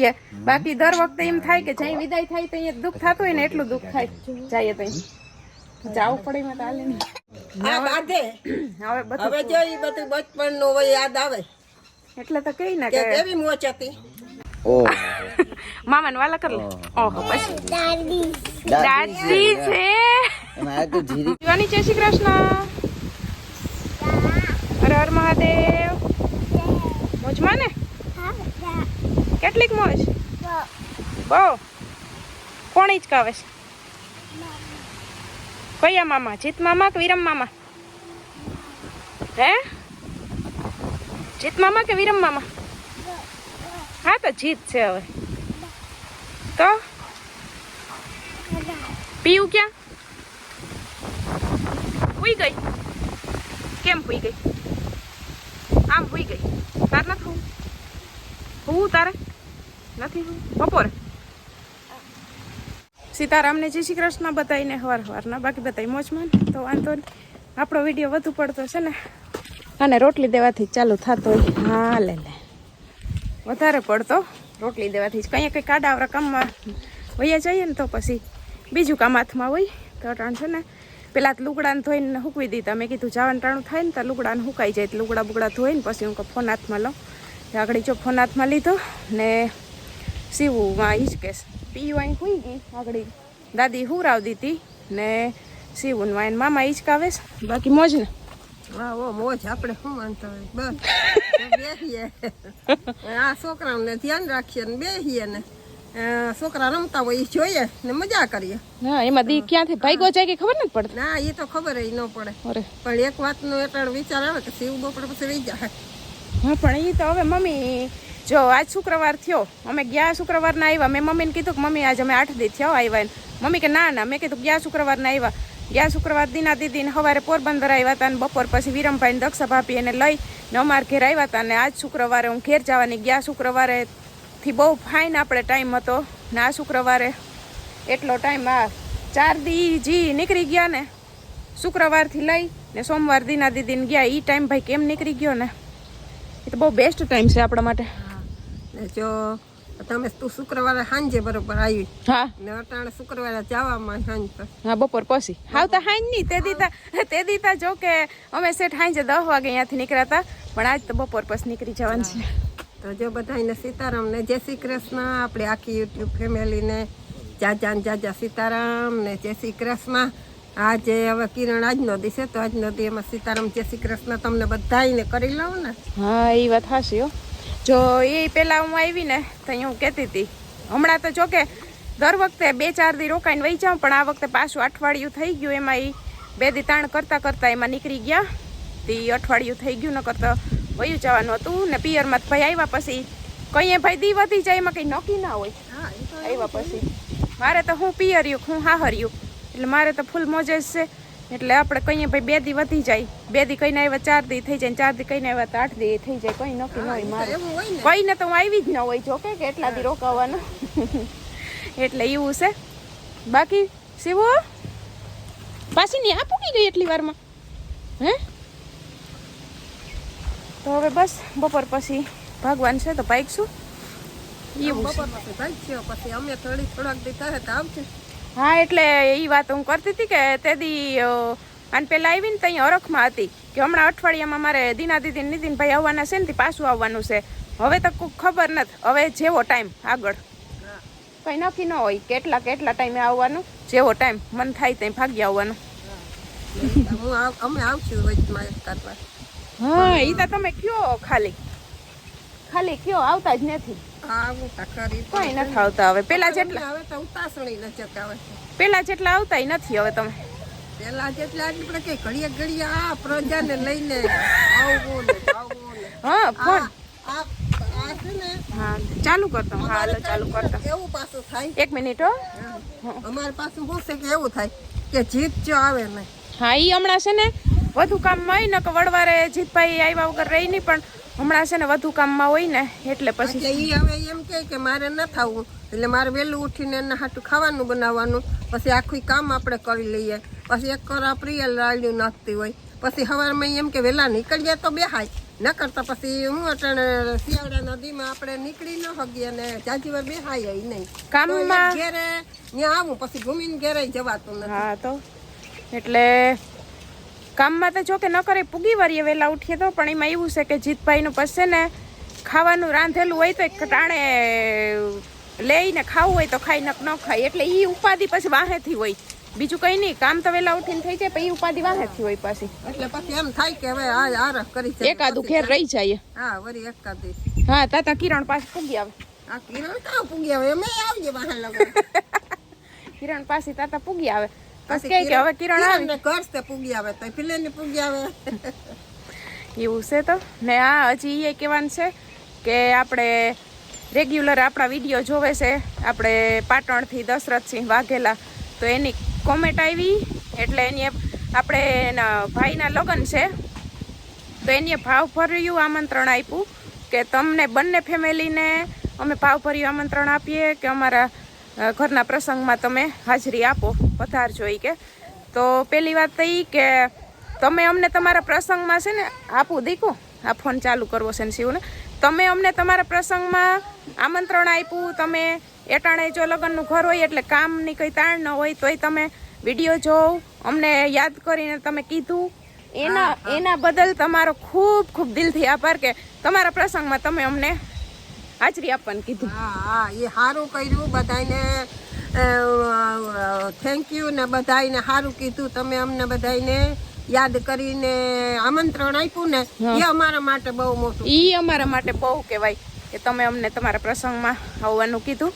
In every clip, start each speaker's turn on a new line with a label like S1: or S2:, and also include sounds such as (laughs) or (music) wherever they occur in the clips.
S1: શકીએ બાકી દર વખતે એમ થાય કે જ્યાં વિદાય થાય તો અહીંયા દુઃખ થતું હોય ને એટલું દુઃખ થાય. જઈએ તો જાવું પડે એમાં તો નહીં.
S2: આ બાંધે.
S1: હવે બધું
S2: હવે જો ઈ બધું બચપણનું હોય યાદ આવે.
S1: એટલે તો કઈ ને
S2: કે
S1: કે
S2: કેવી મોચ હતી?
S3: ઓહ.
S1: મામાને વાલા કર લે. ઓહો. પછી
S3: દાદી.
S1: દાદી છે.
S3: એમાં તો જીરી
S1: શિવાની જય શ્રી કૃષ્ણ. હર હર મહાદેવ. મોજમાં ને? કેટલીક મોજ? બહુ. કોણ હિચકાવે છે. કયા મામા? જીત મામા કે વિરમ મામા? હે? જીત મામા કે વિરમ મામા? હા, તો જીત છે હવે. તો? પીયું ક્યાં? હુઈ ગઈ. કેમ હુઈ ગઈ? આમ હુઈ ગઈ. તાર નથી હું તારે? નથી બપોર. સીતારામને જય શ્રી કૃષ્ણ બતાવીને હવાર હવારના બાકી બતાવી મોજમાં. તો વાંધો આપણો વીડિયો વધુ પડતો છે ને. અને રોટલી દેવાથી ચાલુ થતો હોય. હા, લે લે. વધારે પડતો રોટલી દેવાથી જ. કંઈ કંઈ કાડાવરા કામમાં વયા જઈએ ને તો પછી બીજું કામ હાથમાં હોય. તો ટાણ છે ને, પેલા લુગડાને ધોઈને હૂકવી દીધા. મેં કીધું, જવાનું ટાણું થાય ને તો લુગડાને હુકાઈ જાય. તો લુગડા બુગડા ધોઈને પછી હું ફોન હાથમાં લઉં આગળ જો ફોન હાથમાં લીધો ને સીવુંમાં હિચકેશ પીવું અહીં હુઈ ગઈ આગળ. દાદી હુરાવ દીધી ને સીવું વાઈન મામા હિચકાવે છે. બાકી મોજ ને?
S2: હા ઓ મોજ. આપણે શું માનતા હોય? બસ. (laughs) બેસીએ આ છોકરાઓને ધ્યાન રાખીએ ને બેસીએ ને. છોકરા રમતા હોય એ જોઈએ ને મજા કરીએ.
S1: હા એમાં દી ક્યાંથી ભાઈગો જાય કે ખબર નથી પડતી?
S2: ના એ તો ખબર ય ન પડે. પણ એક વાતનો એટલે વિચાર આવે કે શિવ બપોર પછી રહી જાય.
S1: હા પણ એ તો હવે મમ્મી જો, આજ શુક્રવાર થયો. અમે ગયા શુક્રવારના આવ્યા. મેં મમ્મીને કીધું કે, મમ્મી, આજ અમે આઠ દી થયો આવ્યા મમ્મી કે, ના ના. મેં કીધું ગયા શુક્રવારના આવ્યા. ગયા શુક્રવાર દીના દીદીને સવારે પોરબંદર આવ્યા હતા અને બપોર પછી વિરમભાઈને દક્ષા ભાભી એને લઈ ને અમારા ઘેર આવ્યા હતા ને આજ શુક્રવારે હું ઘેર જવાની ગયા શુક્રવારે થી બહુ ફાઇન આપણે ટાઈમ હતો ને આ શુક્રવારે એટલો ટાઈમ આ ચાર દી જી નીકળી ગયા ને શુક્રવારથી લઈ ને સોમવાર દીના દીદીને ગયા. એ ટાઈમ ભાઈ કેમ નીકળી ગયો ને? એ તો બહુ બેસ્ટ ટાઈમ છે આપણા માટે.
S2: જો તમે તું શુક્રવારે સાંજે બરોબર આવી.
S1: હા.
S2: ને અટાણે શુક્રવારે જવામાં સાંજ
S1: હા બપોર પછી. હાવતા સાંજ નહીં તે દીતા તે દીતા જો કે અમે સેઠ સાંજે દસ વાગે અહીંયાથી નીકળ્યા પણ આજ તો બપોર પછી નીકળી જવાનું છે.
S2: તો જો બધાને સીતારામ ને જય શ્રી કૃષ્ણ આપણે આખી યુટ્યુબ ફેમિલીને જાજા ને જાજા સીતારામ ને જય શ્રી કૃષ્ણ. આજે હવે કિરણ આજનો દી છે તો આજનો દી એમાં સીતારામ જય શ્રી કૃષ્ણ તમને બધાને કરી લઉં ને.
S1: હા એ વાત હાશી હો. જો એ પહેલાં હું આવી ને તો હું કહેતી હતી. હમણાં તો જો કે દર વખતે બે ચાર દી રોકાઈને વહી જાઉં પણ આ વખતે પાછું અઠવાડિયું થઈ ગયું એમાં એ બે દી તાણ કરતાં કરતાં એમાં નીકળી ગયા. તે અઠવાડિયું થઈ ગયું ન કરતાં વયું જવાનું હતું ને પિયરમાં ભાઈ આવ્યા પછી કંઈ ભાઈ દી વધી જાય એમાં કંઈ નક્કી ના હોય.
S2: હા
S1: આવ્યા પછી. મારે તો હું પિયર્યું હું હાહર્યું. એટલે મારે તો ફૂલ મોજે જ છે. એટલે આપણે કહીએ ભાઈ બે દી વધી જાય. બે દી કહીને આવ્યા ચાર દી થઈ જાય ચાર દી કહીને આવ્યા તો આઠ દી થઈ જાય. કઈ નક્કી ન હોય મારે.
S2: એવું ને.
S1: તો હું આવી જ ન હોય જો કે એટલા દી રોકાવાના. એટલે એવું છે. બાકી શિવો? પાછી નહીં આ પૂકી ગઈ એટલી વારમાં? હે? તો હવે બસ બપોર પછી ભગવાન છે તો પાઈકશું એવું
S2: બપોર પછી ભાઈ પછી અમે થોડી થોડાક દી થાય તો આવશે
S1: હા એટલે એ વાત હું કરતી હતી કે તે દી અને પેલા આવીને ત્યાં અરખમાં હતી કે હમણાં અઠવાડિયામાં મારે દીના દીદી નીતિનભાઈ આવવાના છે ને પાછું આવવાનું છે. હવે તો કોઈ ખબર નથી. હવે જેવો ટાઈમ આગળ. કંઈ નક્કી ન હોય કેટલા કેટલા ટાઈમે આવવાનું જેવો ટાઈમ મન થાય ત્યાં ભાગી આવવાનું.
S2: અમે આવશું
S1: હા એ તો તમે કયો ખાલી? ખાલી કયો આવતા જ નથી. કંઈ નથી આવતા હવે. પેલા જેટલા
S2: હવે તો ઉતાસણી ન ચકાવે
S1: પેલા જેટલા આવતા નથી હવે તમે.
S2: પેલા જેટલા આપણે કે ઘડીએ ઘડીએ આ પ્રજાને લઈને આવું ને આવવું ને.
S1: હા ફોન.
S2: આ આ છે ને
S1: હા ચાલુ કરતો હાલો ચાલુ કરતો
S2: એવું પાછું થાય.
S1: એક મિનિટ હો.
S2: અમારે પાછું શું છે કે એવું થાય કે જીત જો આવે ને.
S1: હા ઈ હમણાં છે ને વધુ કામમાં હોય ને કે વડવારે જીતભાઈ આવ્યા વગર રહી નહીં પણ હમણાં છે ને વધુ કામમાં હોય ને એટલે પછી
S2: એ હવે એમ કહે કે મારે ન થવું એટલે મારે વહેલું ઉઠીને એના હાટું ખાવાનું બનાવવાનું પછી આખું કામ આપણે કરી લઈએ પછી એક કરા પ્રિયલ રાડ્યું નાખતી હોય પછી સવારમાં એમ કે વહેલા નીકળીએ તો બેહાય ન કરતા પછી હું અટાણે શિયાળા નદીમાં આપણે નીકળી ન હગી અને જાજી વાર બેહાય નહીં.
S1: કામમાં-
S2: ઘેરે ત્યાં આવું પછી ઘૂમીને ઘેરે જવાતું નથી.
S1: હા તો એટલે કામમાં તો જો કે ન કરે પૂગી વારીએ વહેલા ઉઠીએ તો પણ એમાં એવું છે કે જીતભાઈનું પછી ને ખાવાનું રાંધેલું હોય તો એક ટાણે લઈને ખાવું હોય તો ખાઈ નક ન ખાય. એટલે એ ઉપાધિ પછી વાહેથી હોય. બીજું કંઈ નહીં કામ તો વહેલા ઉઠીને થઈ જાય પણ એ ઉપાધિ વાહેથી હોય પાછી.
S2: એટલે પછી એમ થાય કે હવે આ આરખ કરી છે
S1: એકાદું ઘેર રહી જાય
S2: હા વરી એકાદી.
S1: હા તાતા કિરણ પાસે પૂગી આવે.
S2: આ કિરણ કાં પૂગી આવે? અમે આવજે બહાર લગા (laughs)
S1: કિરણ પાસે તાતા પૂગી આવે. પછી કે હવે કિરણ આવે
S2: તે પૂગી આવે તો પેલે પૂગી આવે
S1: એવું છે તો ને આ હજી એ કહેવાનું છે કે આપણે રેગ્યુલર આપણા વીડિયો જોવે છે આપણે પાટણથી દશરથસિંહ વાઘેલા તો એની કોમેન્ટ આવી એટલે એની આપણે એના ભાઈના લગ્ન છે તો એને ભાવભર્યું આમંત્રણ આપ્યું કે તમને બંને ફેમિલીને અમે ભાવભર્યું આમંત્રણ આપીએ કે અમારા ઘરના પ્રસંગમાં તમે હાજરી આપો પધારજો એ કે. તો પહેલી વાત તો એ કે તમે અમને તમારા પ્રસંગમાં છે ને આપું દીકું આ ફોન ચાલુ કરવો છે ને શિવને. તમે અમને તમારા પ્રસંગમાં આમંત્રણ આપ્યું તમે એટાણે જો લગ્નનું ઘર હોય એટલે કામની કંઈ તાણ ન હોય તોય તમે વીડિયો જોઉં અમને યાદ કરીને તમે કીધું. એના એના બદલ તમારો ખૂબ ખૂબ દિલથી આભાર કે તમારા પ્રસંગમાં તમે અમને હાજરી આપવાનું કીધું.
S2: હા હા એ સારું કર્યું બધાને થેન્ક યુ ને બધાને સારું કીધું. તમે અમને બધાને યાદ કરીને આમંત્રણ આપ્યું ને એ અમારા માટે બહુ મોટું.
S1: એ અમારા માટે બહુ કહેવાય કે તમે અમને તમારા પ્રસંગમાં આવવાનું કીધું.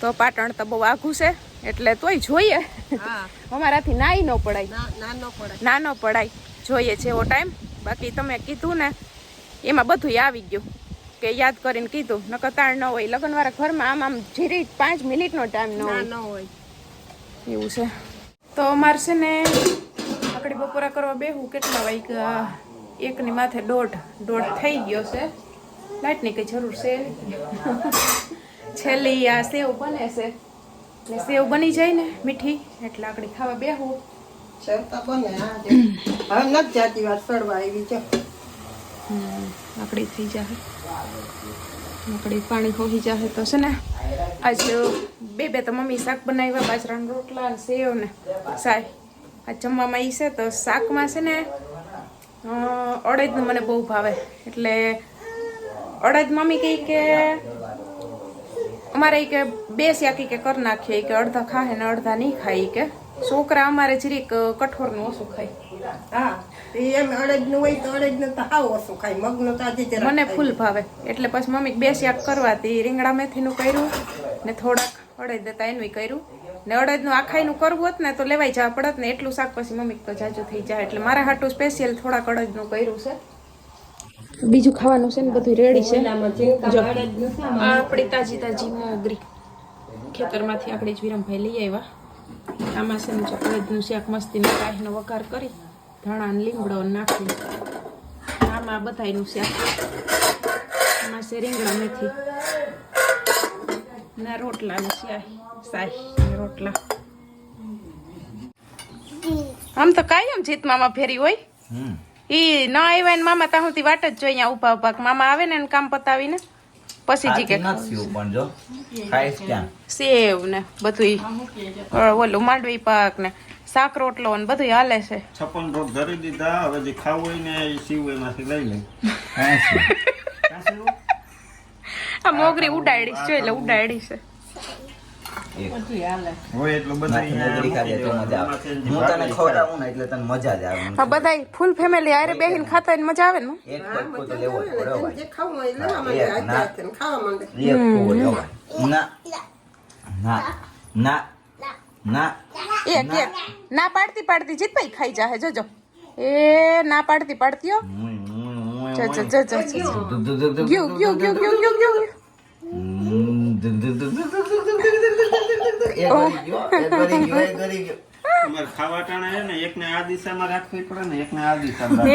S1: તો પાટણ તો બહુ આઘું છે એટલે તોય જોઈએ.
S2: હા. (laughs)
S1: અમારાથી નાઈ ન પડાય.
S2: ના ના ન પડે
S1: ના ન પડાય. જોઈએ છે એવો ટાઈમ બાકી તમે કીધું ને એમાં બધું આવી ગયું. કે યાદ કરીને કીધું. નકર તાણ ન હોય. લગ્નવાળા ઘરમાં આમ આમ જીરી પાંચ મિનિટનો ટાઈમ ન હોય.
S2: ન હોય.
S1: એવું છે. તો અમારે છે ને આકડી બપોરા કરવા બેહું. કેટલા વાગ્યા? એકની માથે દોઢ. દોઢ થઈ ગયો છે. લાઇટની કંઈ જરૂર છે. છેલ્લી આ સેવ બને છે. ને સેવ બની જાય ને મીઠી. એટલે આકડી ખાવા બેહું.
S2: સરતા બને હા હવે નથી જાતી વાત સડવા આવી છે.
S1: આકડી થઈ જશે લાકડી પાણી હોઈ જશે તો છે ને, આજ બે બે તો મમ્મી શાક બનાવ્યા, બાજરાના રોટલા સેવ ને સાય. આ જમવામાં ઈ છે તો શાકમાં છે ને અડદનું મને બહુ ભાવે. એટલે અડદ મમ્મી કહી કે, અમારે કે બે શાકી કે કરી નાખીએ કે અડધા ખાય ને અડધા નહીં ખાય કે. છોકરા અમારે જરીક કઠોરનું ઓછું ખાય.
S2: હા. એ એમ અડદનું હોય તો અડદનું તો હાવ ઓછું ખાય. મગનું તો આજે
S1: મને ફૂલ ભાવે. એટલે પછી મમ્મી બે શાક કરવા તે રીંગણા મેથીનું કર્યું ને થોડાક અડદ હતા એનું કર્યું. ને અડદનું આખાઈનું કરવું હોત ને તો લેવાય જવા પડત ને એટલું શાક પછી મમ્મી તો જાજુ થઈ જાય. એટલે મારા હાટું સ્પેશિયલ થોડાક અડદનું કર્યું છે. બીજું ખાવાનું છે ને બધું રેડી છે. આપણી તાજી તાજી મોગરી. ખેતરમાંથી આપણે જ વિરમભાઈ લઈ આવ્યા. આમાં છે ને અડદનું શાક મસ્તીનો કાહીનો વઘાર કરી. ધાણા ને લીમડો નાખી આમાં બધાયનું શાક. આમાં છે રીંગણા મેથી. ના રોટલા ને શાહી શાહી રોટલા. આમ તો કાયમ જીત મામા ફેરી હોય. ઈ ન આવ્યા ને મામા ત્યાં સુધી વાટ જ જોઈ અહીંયા ઊભા ઊભા મામા આવે ને કામ પતાવીને. પછી જી કે
S3: પણ જો ખાઈશ ક્યાં?
S1: સેવ ને બધું ઓલું માંડવી પાક ને શાક રોટલો ને બધું હાલે છે.
S4: છપ્પન રોટ ધરી દીધા હવે જે ખાવું હોય ને એ સીવું એમાંથી લઈ
S3: લઈ.
S1: આ મોગરી ઉડાડી છે એટલે ઉડાડી છે. ફૂલ ફેમિલી આરે બેહીને ખાતા મજા આવે ને
S3: એક તો ના ના
S1: પાડતી પાડતી જીતભાઈ ખાઈ જાહે જોજો એ ના પાડતી પાડતી ગયું ગયું ગયું ગયું ગયું ગયું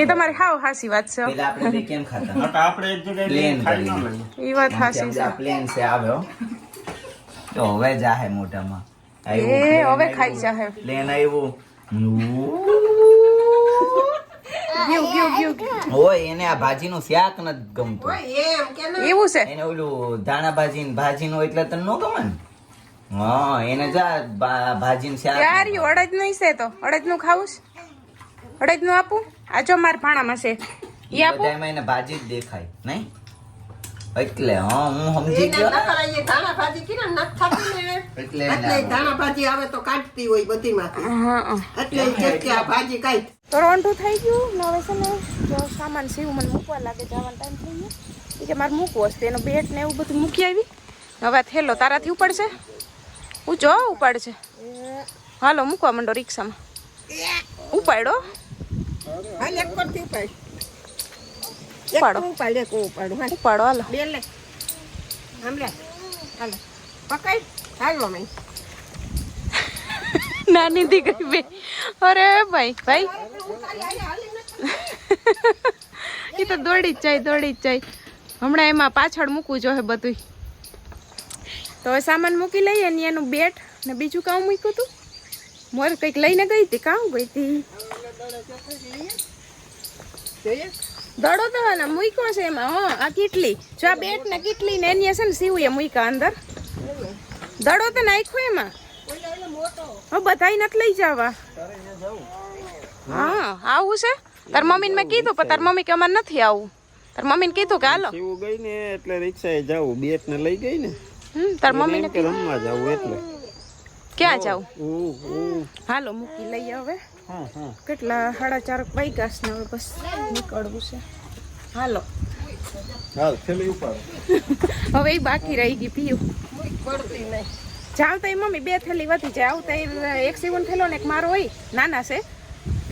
S4: તમારે ખાઈ ન
S3: પ્લેન છે આવ્યો તો હવે જાહે હોય એને આ ભાજી નું શાક નથી ગમતું.
S1: એવું છે?
S3: એને ઓલું ધાણા ભાજી ભાજી નું એટલે તને ન ગમે ને હા એને જા ભાજી છે
S1: યાર ઈ અડદ નહીં છે તો. અડદનું ખાવું અડદનું આપું? આ જો માર ભાણામાં છે. ઈ આપું?
S3: બધામાં એને ભાજી જ દેખાય નહીં? એટલે હા હું સમજી ગયો.
S2: નકર અહીંયા ધાણા ભાજી કીને નથી ખાતી ને
S3: એટલે
S2: એટલે ધાણા ભાજી આવે તો કાઢતી હોય બધીમાંથી.
S1: હા હા.
S2: એટલે કે કે આ ભાજી કાઈ
S1: તો રોંઢું થઈ ગયું. ને હવે છે ને જો સામાન સીવું મને મૂકવા લાગે જવાનો ટાઈમ થઈ ગયો. કે મારે મૂકવો હશે એનો બેટ ને એવું બધું મૂકી આવી. હવે થેલો તારાથી ઉપાડશે. ઊંચો ઉપાડશે હાલો મૂકવા માંડો રિક્ષામાં. ઉપાડો.
S2: ઉપાડ.
S1: ઉપાડો.
S2: ઉપાડ હું ઉપાડું. હાલ.
S1: ઉપાડો (laughs) નાની દીકરી બે. અરે ભાઈ ભાઈ. (laughs) એ તો દોડી જ જાય દોડી જ જાય. હમણાં એમાં પાછળ મૂકવું જોઈએ બધું તો હવે સામાન મૂકી લઈએ ને એનું બેટ ને બીજું કામ મૂક્યું હતું મોર કંઈક લઈને ગઈ હતી, કામ ગઈ હતી. દડો તો મૂક્યો છે એમાં, હા, આ કેટલી. જો આ બેટ ને કેટલી ને એની છે ને સીવું મૂક્યા અંદર. દડો તો નાખ્યો એમાં. બધા બધાય નથી લઈ જવા. હા, આવું છે? તાર મમ્મીને મેં કીધું, પણ તાર મમ્મી અમારે નથી આવું. તાર મમ્મીને કીધું કે હાલો.
S4: એટલે રિક્ષાએ જાવું લઈ ગઈ ને.
S1: તાર મમ્મીને
S4: ને રમવા જાવ એટલે.
S1: ક્યાં જાવ. હાલો મૂકી લઈએ હવે.
S4: હા હા.
S1: કેટલા સાડા ચાર વાગ્યા છે ને હવે બસ નીકળવું છે. હાલો.
S4: હાલ થેલી ઉપાડો
S1: હવે એ બાકી રહી ગઈ પીયું.
S2: પડતી નહીં
S1: જાવ તો એ મમ્મી બે થેલી વધી જાય. આવતા એ એક સીવન થેલો ને એક મારો હોય. નાના છે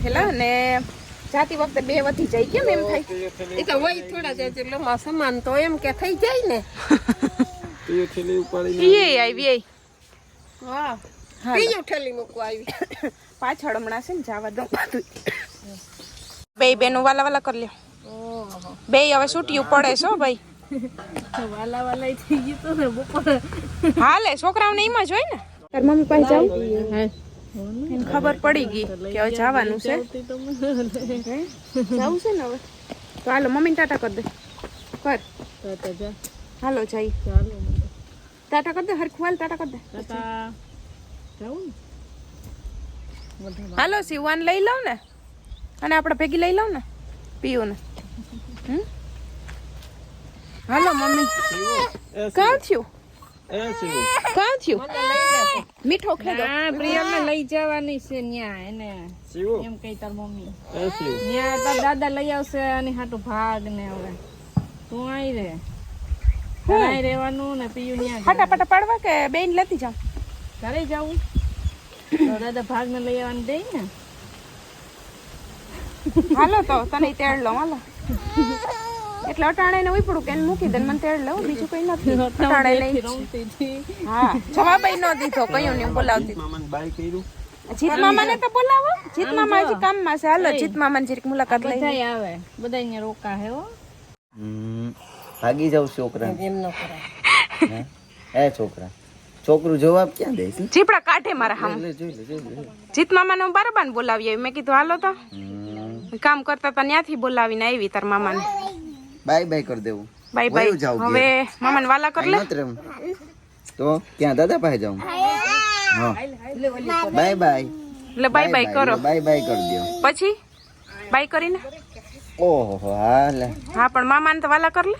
S1: થેલા ને જાતી વખતે બે વધી જાય. કેમ એમ થાય?
S2: એ તો હોય થોડા જાય એટલે સમાન તો એમ કે થઈ જાય ને. (laughs)
S4: એ થેલી ઉપાડીને
S1: એ આવી?
S2: આઈ
S1: વાહ.
S2: બીજું ઠેલી મૂકવા આવી? (coughs)
S1: પાછળ હમણાં છે ને જવા દઉં બધું. બે બેનું વાલા વાલા કરી લ્યો. બે હવે છૂટ્યું પડે છો ભાઈ.
S2: વાલા વાલા થઈ ગયું તો ને બપોરે.
S1: હાલે છોકરાઓને એમાં જ હોય ને. તાર મમ્મી પાસે જાવ ખબર પડી ગઈ કે હવે જવાનું છે. જવું છે ને હવે? તો હાલો મમ્મીને ટાટા કરી દે. કર. હાલો જઈ. ટાટા કરી દે હરખું હાલ ટાટા કરી દે. હાલો સીવાન લઈ લઉં ને. અને આપણે ભેગી લઈ લઉં ને પીઓ ને હાલો મમ્મી. કાં થયું? કાં થયું? મીઠો ખેદો
S5: પ્રિયલને લઈ જવાની છે ન્યા એને એમ કઈ તાર મમ્મી. ન્યા તાર દાદા લઈ આવશે અને હાટું ભાગ ને હવે. તું આઈ રે. ઘરે રહેવાનું ને પીયું ન્યા
S1: ફટાફટ પાડવા કે બેન લેતી જાવ
S5: ઘરે જવું દાદા ભાગ ને લઈ આવવાનું દે ને.
S1: હાલો તો તને તેડ લઉં હાલો. એટલે અટાણે ને ઉપડું કે મૂકી દે મને તેડ લઉં બીજું કઈ નથી. અટાણે લઈ હા જવાબ ન દીધો કયું ને બોલાવતી.
S4: મામાને બાય કર્યું.
S1: જીત મામાને તો બોલાવો. જીત મામા હજી કામમાં છે. હાલો જીત મામાની જરીક મુલાકાત લઈ
S5: આવે. બધા અહીંયા રોકા હે હો.
S3: ભાગી જાવ છોકરા
S2: એમ ન કરાય.
S3: હે? છોકરા? છોકરું જવાબ ક્યાં દઈશ
S1: ચીપડા કાઢે મારા હામ. જીત મામાને હું બારબાર બોલાવી આવી. મેં કીધું હાલો તો. કામ કરતા હતા ત્યાંથી બોલાવીને આવી તાર મામાને.
S3: બાય બાય કરી દેવું.
S1: Bye bye. હવે મામાને વાલા કરી લે.
S3: તો ક્યાં દાદા પાસે જાઉં? હા. Bye bye.
S1: એટલે બાય બાય કરો.
S3: બાય બાય કરી દો
S1: પછી? બાય કરીને?
S3: ઓહો હા લે
S1: હા પણ મામાને તો વાલા કરી લે.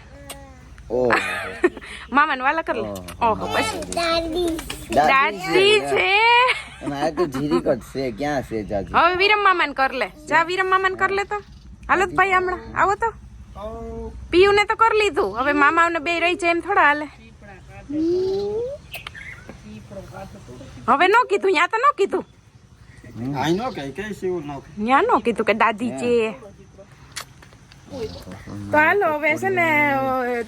S1: મામાને વાલા કર લે. ઓહો પછી.
S3: દાદી.
S1: છે.
S3: એમાં તો જીરીક છે. ક્યાં છે જાજી?
S1: હવે વિરમ મામાને કર લે. જા વિરમ મામાને કર લે તો. હાલો તો ભાઈ હમણાં. આવો તો. પીયું ને તો કરી લીધું. હવે મામાઓને બે રહી જાય એમ થોડા હાલે. હવે નો કીધું ત્યાં તો નો કીધું.
S4: આઈ નો કઈ કઈ શિવ નો
S1: યા નો કીધું કે દાદી છે. તો હાલો, હવે છે ને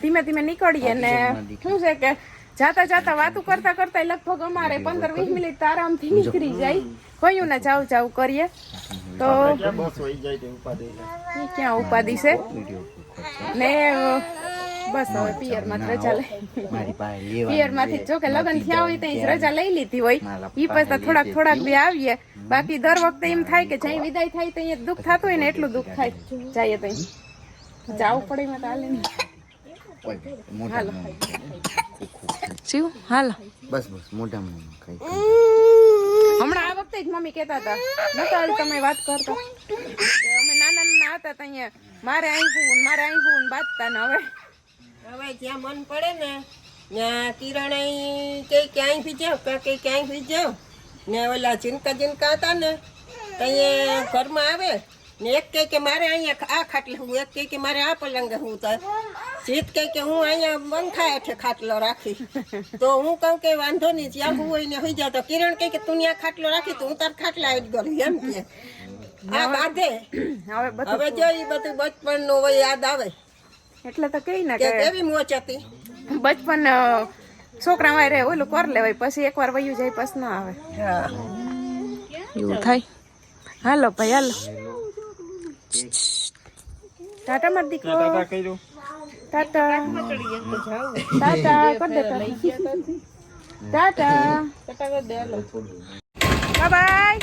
S1: ધીમે ધીમે નીકળીએ ને શું છે કે જાતા જાતા વાતું કરતા કરતા લગભગ અમારે પંદર વીસ મિનિટ આરામથી નીકળી જાય. કયું ને જાવ જાવ કરીએ. તો ક્યાં ઉપાધિ છે? ને બસ હવે પિયરમાં રજા લઈ.
S3: મારી પાસે
S1: પિયરમાંથી જો કે લગ્ન થયા હોય તો રજા લઈ લીધી હોય. ઈ પછી થોડાક થોડાક બી આવીએ. બાકી દર વખતે એમ થાય કે જ્યાં વિદાય થાય તો અહીંયા દુઃખ થતું હોય ને એટલું દુઃખ થાય. જઈએ તો અહીં. જાવું પડે એમાં તો નહીં
S3: મોટા
S1: શિવ હાલો.
S3: બસ બસ મોટા
S1: હમણાં આ વખતે જ મમ્મી કહેતા હતા નતા તમે વાત કરતા. કે અમે નાના નાના હતા અહીંયા મારે અહીં હું મારે અહીં હું બાંધતા ને હવે.
S2: હવે જ્યાં મન પડે ને ત્યાં કિરણ કે ક્યાંય બી જાવ કે ક્યાંય જાવ ને ઓલા જીનકા જીનકા હતા ને ત્યાં ઘરમાં આવે. ને એક કહે કે મારે અહીંયા આ ખાટલે હું એક કહે કે મારે આ પલંગે હું તો. જીત કહે કે હું અહીંયા બંખા હેઠે ખાટલો રાખી. તો હું કહું કે વાંધો નહીં જ્યાં હું હોય ને હોઈ જાવ તો કિરણ કહે કે તું ત્યાં ખાટલો રાખી તો હું તાર ખાટલા એડ ગળી એમ કે. આ બાધે.
S1: હવે બધું
S2: હવે જો એ બધું બચપણનું હોય યાદ આવે.
S1: એટલે તો કઈ ના
S2: કે
S1: કે
S2: કેવી મોચ હતી.
S1: બચપન છોકરા વાય ઓલું કર લેવાય પછી એકવાર વયું જાય પછી ના આવે. એવું થાય? હાલો ભાઈ હાલો. ટાટા માર દીકરો.
S4: ટાટા કર્યું
S1: ટાટા ટાટા કર દે ટાટા
S5: ફટાકડા દે હાલો.
S1: બાય
S2: બાય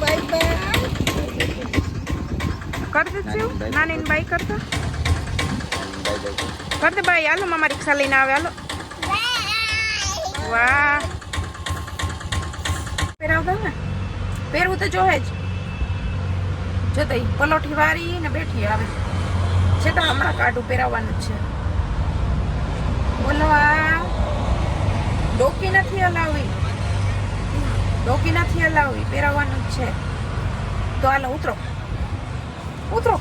S2: બાય
S1: કર દે છું નાની ને બાય કરતો કર દે બાય. હાલો મામા રિક્ષા લઈને આવે. હાલો. વાહ. પહેરાવ દઉં ને? પહેરવું તો જોહે જ. જો પલોઠી વારી ને બેઠી આવે. છે તો હમણાં કાઢું, પહેરાવવાનું છે. બોલો આ ડોકી નથી હલાવી. ડોકી નથી હલાવી, પહેરાવવાનું જ છે. તો હાલો, ઉતરો. ઉતરો.